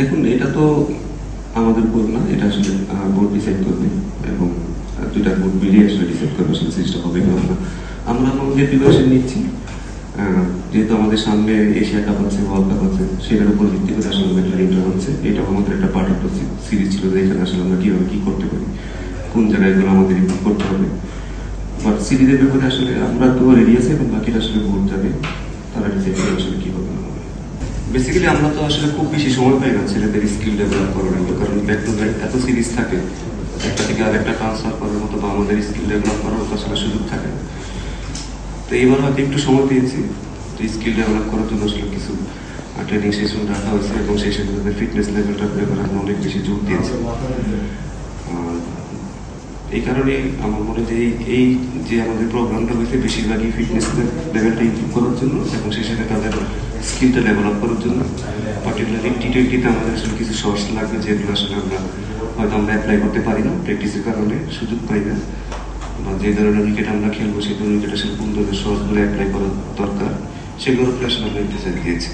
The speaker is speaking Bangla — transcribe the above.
দেখুন, এটা তো আমাদের বোর্ড না, এটা আসলে বোর্ড ডিসাইড করবে এবং দুইটা বোর্ড মিলিয়ে আসলে ডিসাইড করবে আসলে সিরিজটা হবে না। আমরা আমাদের প্রিপারেশন নিচ্ছি যেহেতু আমাদের সামনে এশিয়া কাপ আছে ওয়ার্ল্ড কাপ আছে, সেটার উপর ভিত্তি করে আসলে প্ল্যানিংটা হচ্ছে। এটা আমাদের একটা পার্ট অফ সিরিজ ছিল যে এখানে আসলে আমরা কীভাবে কী করতে পারি, কোন জায়গায়গুলো আমাদের ইমপ্রুভ করতে হবে। বাট সিরিজের ব্যাপারে আসলে আমরা তো রেডি আছি এবং বাকিটা আসলে বোর্ড যাবে, তারা ডিসাইড করে আসলে কী হবে। বেসিক্যালি আমরা তো আসলে খুব বেশি সময় পাই না ছেলেদের স্কিল ডেভেলপ করার জন্য, কারণ ব্যাক টু ব্যাক এত সিরিজ থাকে, একটা থেকে আরেকটা ট্রান্সফার করার মতো বা আমাদের স্কিল ডেভেলপ করার মতো আসলে সুযোগ থাকে তো এবার হয়তো একটু সময় পেয়েছি, তো স্কিল ডেভেলপ করার জন্য আসলে কিছু ট্রেনিং সেশন রাখা হয়েছে এবং সেই সাথে তাদের ফিটনেস লেভেলটার ব্যাপারে আমরা অনেক বেশি জোর দিয়েছি। এই কারণে আমার মনে হয় যে এই- যে আমাদের প্রোগ্রামটা হয়েছে, বেশিরভাগই ফিটনেস লেভেলটা ইমপ্রুভ করার জন্য এবং সেই স্কিলটা ডেভেলপ করার জন্য। পার্টিকুলারলি টি টোয়েন্টিতে আমাদের আসলে কিছু সোর্স লাগবে যেগুলো আসলে আমরা হয়তো আমরা অ্যাপ্লাই করতে পারি না প্র্যাকটিসের কারণে সুযোগ পাই না। বা যে ধরনের উইকেট আমরা খেলব, সেই ধরনের উইকেট আসলে কোন ধরনের সোর্সগুলো অ্যাপ্লাই করা দরকার, সেগুলোর উপরে আসলে আমরা ডিসাইড দিয়েছি।